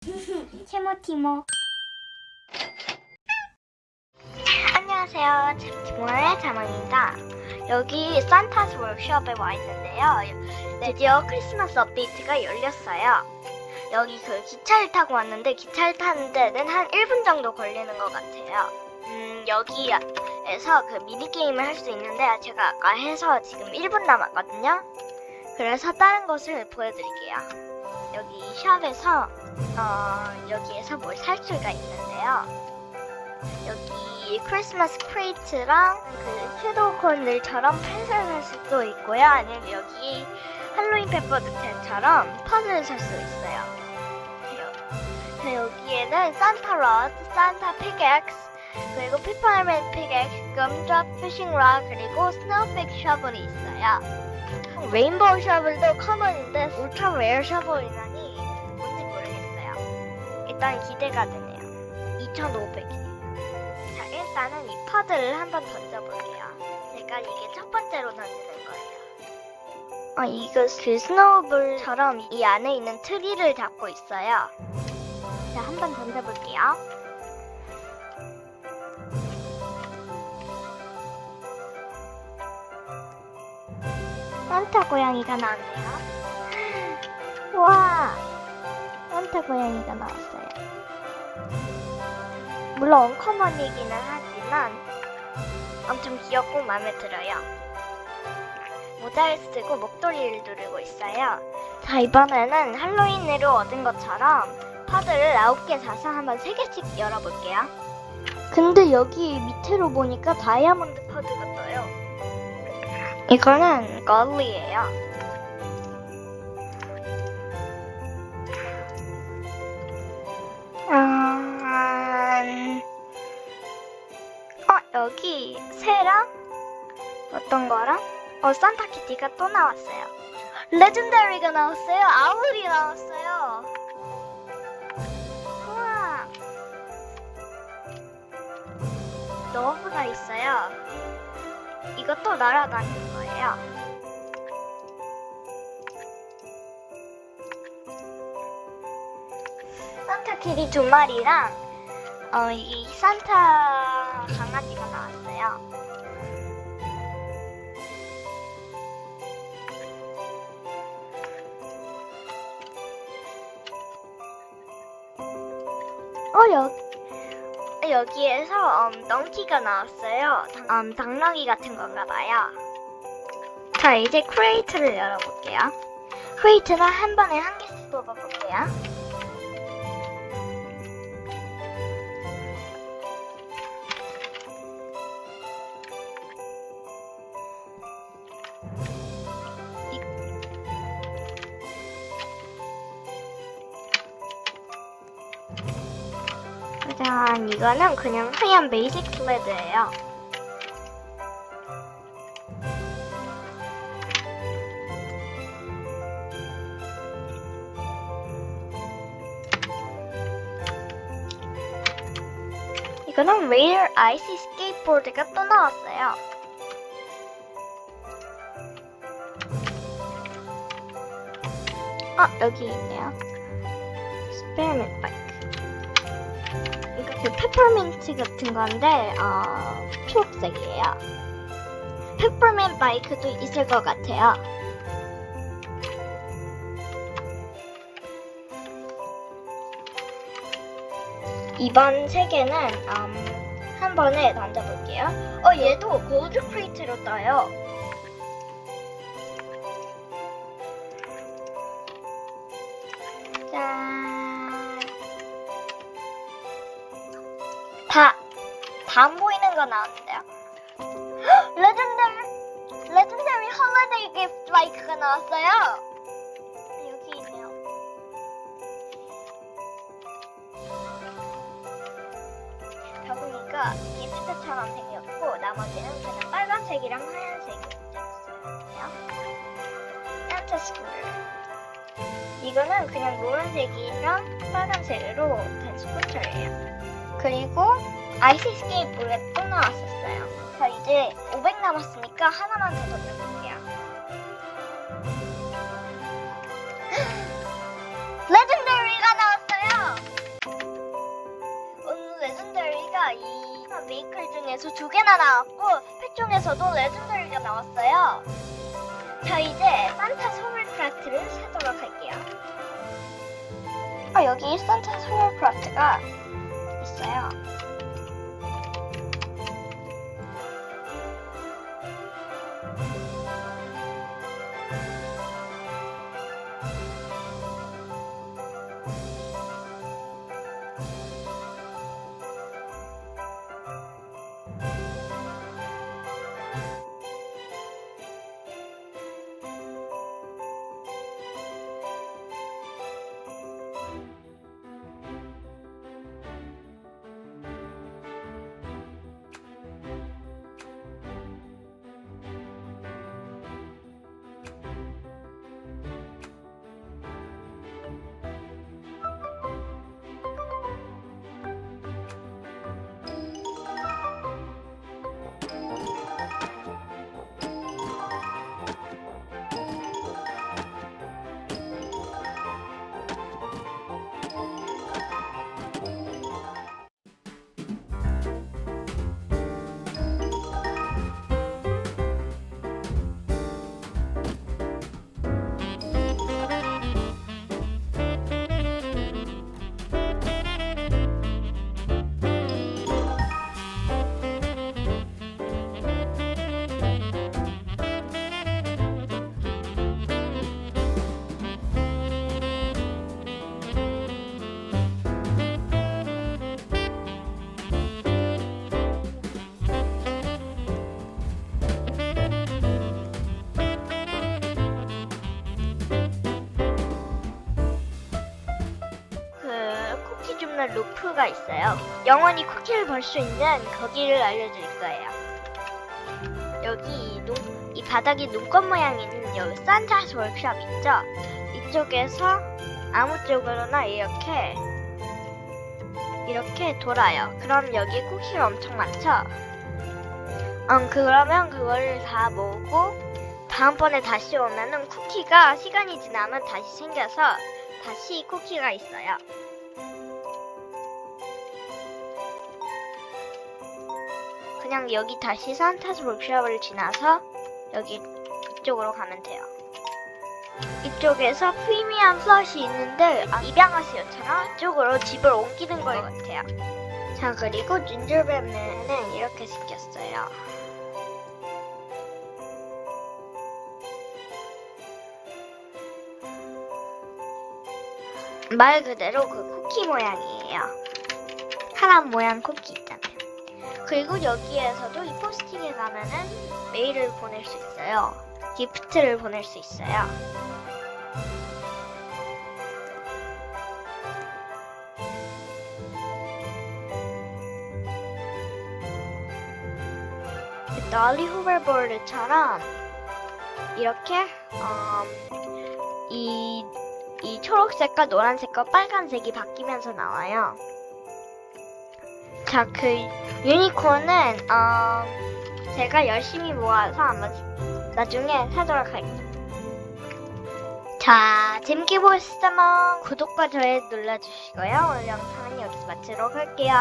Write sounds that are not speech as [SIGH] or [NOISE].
[LAUGHS] 티모티모. 안녕하세요. 티모의 자몽입니다. 여기 산타스 워크숍에 와 있는데요. 드디어 크리스마스 업데이트가 열렸어요. 여기 그 기차를 타고 왔는데 기차를 타는 데는 한 1분 정도 걸리는 것 같아요. 음 여기에서 그 미니게임을 할 수 있는데 제가 아까 해서 지금 1분 남았거든요. 그래서 다른 것을 보여드릴게요 여기 샵에서 어, 여기에서 뭘 살 수가 있는데요. 여기 크리스마스 크레이트랑 그 섀도우콘들처럼 펜슬 살 수도 있고요. 아니면 여기 할로윈 페퍼드텐처럼 퍼즐을 살 수 있어요. 여- 그 여기에는 산타 러드, 산타 픽엑스, 그리고 피퍼맨 픽엑스, 금드랍 피싱 락, 그리고 스노우백 셔블이 있어요. 레인보우 셔블도 커먼인데 울트라 레어 셔블이라니 뭔지 모르겠어요. 일단 기대가 되네요. 2,500이에요. 자, 일단은 이 파드를 한번 던져볼게요. 제가 이게 첫 번째로 던지는 거예요. 어, 이거 그 스노우볼처럼 이 안에 있는 트리를 잡고 있어요. 자, 한번 던져볼게요. 산타 고양이가 나왔네요. 와, 산타 고양이가 나왔어요. 물론 언커먼이기는 하지만 엄청 귀엽고 마음에 들어요. 모자를 쓰고 목도리를 두르고 있어요. 자, 이번에는 할로윈으로 얻은 것처럼 파드를 9개 사서 한번 3개씩 열어볼게요. 근데 여기 밑으로 보니까 다이아몬드 파드가 떠요. 이거는 걸리예요. 음... 어 여기 새랑 어떤 거랑 어 산타키티가 또 나왔어요. 레전더리가 나왔어요. 아울이 나왔어요. 우와. 너브가 있어요. 이것도 날아다니는 거예요. 산타 키리 두 마리랑 어, 이 산타 강아지가 나왔어요. 어, 여기, 여기에서 음, 덩키가 나왔어요. 당, 음, 당나귀 같은 건가 봐요. 자, 이제 크레이트를 열어볼게요. 크레이트는 한 번에 한 개씩 뽑아볼게요. 짜잔, 이거는 그냥 하얀 베이직 플레드예요. 이거는 레이어 아이시 스케이트보드가 또 나왔어요. 아, 여기 있네요. 바이크. 이거 그 페퍼민트 같은 건데, 어, 초록색이에요. 페퍼민 바이크도 있을 것 같아요. 이번 세 개는 음, 한 번에 던져볼게요. 어, 얘도 골드 크레이트로 떠요. 다 안 보이는 거 나왔는데요. 레전더리, 레전더리 홀리데이 기프트 마이크가 나왔어요. 여기 있네요. 다 보니까 기프트처럼 생겼고 나머지는 그냥 빨간색이랑 하얀색이 있어요. 산타 스쿨. 이거는 그냥 노란색이랑 빨간색으로 된 스쿠터예요. 그리고 아이시스 게임 볼에 또 나왔었어요. 자, 이제 500 남았으니까 하나만 더 던져볼게요. [GASPS] 레전더리가 나왔어요! 오늘 레전더리가 이 메이클 중에서 두 개나 나왔고, 패종에서도 레전더리가 나왔어요. 자, 이제 산타 소울 프라트를 찾도록 할게요. 아, 여기 산타 소울 프라트가 있어요. 줍는 루프가 있어요. 영원히 쿠키를 벌 수 있는 거기를 알려드릴 거예요. 여기 이, 눈, 이 바닥이 눈꽃 모양 있는 여기 산타스 월크샵 있죠? 이쪽에서 아무 쪽으로나 이렇게 이렇게 돌아요. 그럼 여기 쿠키가 엄청 많죠? 음, 그러면 그거를 다 모으고 다음번에 다시 오면은 쿠키가 시간이 지나면 다시 생겨서 다시 쿠키가 있어요. 그냥 여기 다시 산타스 월크샵을 지나서 여기 이쪽으로 가면 돼요. 이쪽에서 프리미엄 플러시 있는데 아, 입양하시요처럼 이쪽으로 집을 옮기는 것 같아요. 자 그리고 진저벨맨은 이렇게 생겼어요. 말 그대로 그 쿠키 모양이에요. 사람 모양 쿠키 있잖아요. 그리고 여기에서도 이 포스팅에 가면은 메일을 보낼 수 있어요. 기프트를 보낼 수 있어요. 그 dolly hoverboard처럼 이렇게 음, 이, 이 초록색과 노란색과 빨간색이 바뀌면서 나와요. 자, 그 유니콘은 어, 제가 열심히 모아서 한번 나중에 사도록 할게요. 자, 재밌게 보셨다면 구독과 좋아요 눌러주시고요. 오늘 영상은 여기서 마치도록 할게요.